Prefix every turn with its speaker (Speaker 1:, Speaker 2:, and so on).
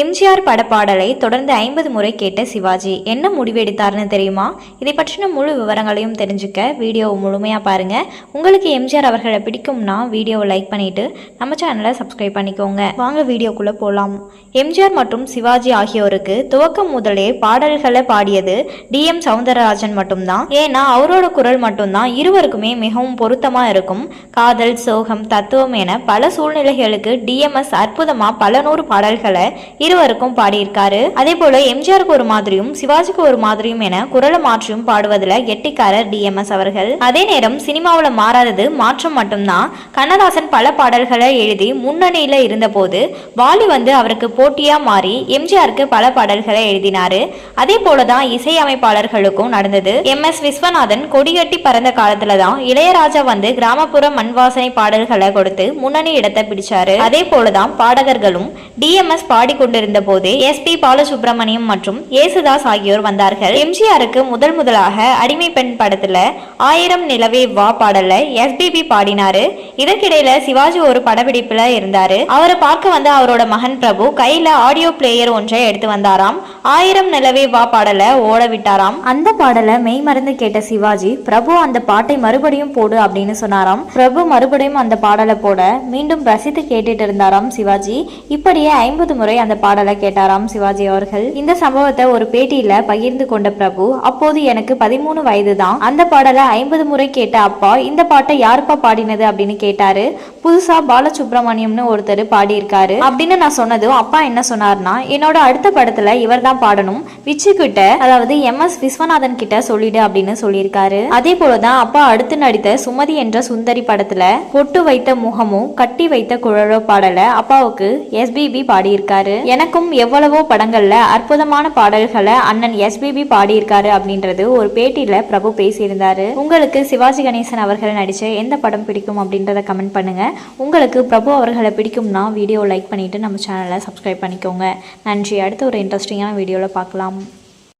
Speaker 1: எம்ஜிஆர் படப்பாடலை தொடர்ந்து ஐம்பது முறை கேட்ட சிவாஜி என்ன முடிவெடுத்தார்னு தெரியுமா? இதை பற்றின முழு விவரங்களையும் தெரிஞ்சுக்க வீடியோவை முழுமையாக பாருங்கள் உங்களுக்கு எம்ஜிஆர் அவர்களை பிடிக்கும்னா வீடியோவை லைக் பண்ணிட்டு நம்ம சேனலை சப்ஸ்கிரைப் பண்ணிக்கோங்க. வாங்க வீடியோக்குள்ளே போகலாம் எம்ஜிஆர் மற்றும் சிவாஜி ஆகியோருக்கு துவக்கம் முதலே பாடல்களை பாடியது டிஎம் சவுந்தரராஜன் மட்டும்தான். ஏன்னா அவரோட குரல் மட்டும்தான். இருவருக்குமே மிகவும் பொருத்தமாக இருக்கும். காதல் சோகம் தத்துவம் என பல சூழ்நிலைகளுக்கு டிஎம்எஸ் அற்புதமாக பல நூறு பாடல்களை இருவருக்கும் பாடியிருக்காரு. அதே போல எம்ஜிஆருக்கு ஒரு மாதிரியும் சிவாஜிக்கு ஒரு மாதிரியும் என குரலை மாற்றியும் பாடுவதில் கெட்டிக்காரர் டிஎம்எஸ் அவர்கள். அதே நேரம் சினிமாவில் மாறாதது மாற்றம் மட்டும்தான். கண்ணதாசன் பல பாடல்களை எழுதி முன்னணியில இருந்தபோது வாலி வந்து அவருக்கு போட்டியா மாறி எம்ஜிஆருக்கு பல பாடல்களை எழுதினாரு. அதே போலதான் இசையமைப்பாளர்களுக்கும் நடந்தது. எம் எஸ் விஸ்வநாதன் கொடிகட்டி பறந்த காலத்துல தான் இளையராஜா வந்து கிராமப்புற மண்வாசனை பாடல்களை கொடுத்து முன்னணி இடத்தை பிடிச்சாரு. அதே போலதான் பாடகர்களும் டிஎம்எஸ் கொண்டிருந்த போது எஸ் பி பாலசுப்ரமணியம் மற்றும் ஏசுதாஸ் ஆகியோர் வந்தார்கள். எம்ஜிஆருக்கு முதல் முதலாக அடிமை பெண் படத்துல ஆயிரம் நிலவே வா பாடல எஸ்பிபி பாடினாரு. இதற்கிடையில சிவாஜி ஒரு படப்பிடிப்புல இருந்தாரு. அவரை பார்க்க வந்த அவரோட மகன் பிரபு கையில ஆடியோ பிளேயர் ஒன்றை எடுத்து வந்தாராம். ஆயிரம் நிலவே வா பாடல ஓட விட்டாராம். அந்த பாடலை மெய் மறந்து கேட்ட சிவாஜி பிரபு அந்த பாட்டை மறுபடியும் போடு அப்படின்னு சொன்னாராம். பிரபு மறுபடியும் அந்த பாடலை போட மீண்டும் ரசித்து கேட்டுட்டு இருந்தாராம் சிவாஜி. இப்படியே ஐம்பது முறை அந்த பாடலை கேட்டாராம் சிவாஜி அவர்கள். இந்த சம்பவத்தை ஒரு பேட்டியில பகிர்ந்து கொண்ட பிரபு அப்போது எனக்கு பதிமூணு வயது தான் அந்த பாடலை ஐம்பது முறை கேட்ட அப்பா இந்த பாட்டை யாருப்பா பாடினது? அப்படின்னு கேட்டாரு. புதுசா பாலசுப்ரமணியம்னு ஒருத்தர் பாடியிருக்காரு. அப்படின்னு நான் சொன்னதும் அப்பா என்ன சொன்னார்னா என்னோட அடுத்த படத்துல இவர் தான் பாடணும். விச்சு கிட்ட அதாவது எம். எஸ். விஸ்வநாதன் கிட்ட சொல்லிடு அப்படின்னு சொல்லியிருக்காரு. அதே போலதான் அப்பா அடுத்து நடித்த சுமதி என்ற சுந்தரி படத்துல பொட்டு வைத்த முகமும் கட்டி வைத்த குழலோ பாடல அப்பாவுக்கு எஸ்பிபி பாடியிருக்காரு. எனக்கும் எவ்வளவோ படங்கள்ல அற்புதமான பாடல்களை அண்ணன் எஸ்பிபி பாடியிருக்காரு அப்படின்றது ஒரு பேட்டியில பிரபு பேசியிருந்தாரு. உங்களுக்கு சிவாஜி கணேசன் அவர்கள் நடிச்ச எந்த படம் பிடிக்கும் அப்படின்றது கமெண்ட் பண்ணுங்க. உங்களுக்கு பிரபு அவர்களை பிடிக்கும்னா வீடியோ லைக் பண்ணிட்டு நம்ம சேனலை சப்ஸ்கிரைப் பண்ணிக்கோங்க. நன்றி. அடுத்த ஒரு இன்ட்ரெஸ்டிங்கான வீடியோவில் பார்க்கலாம்.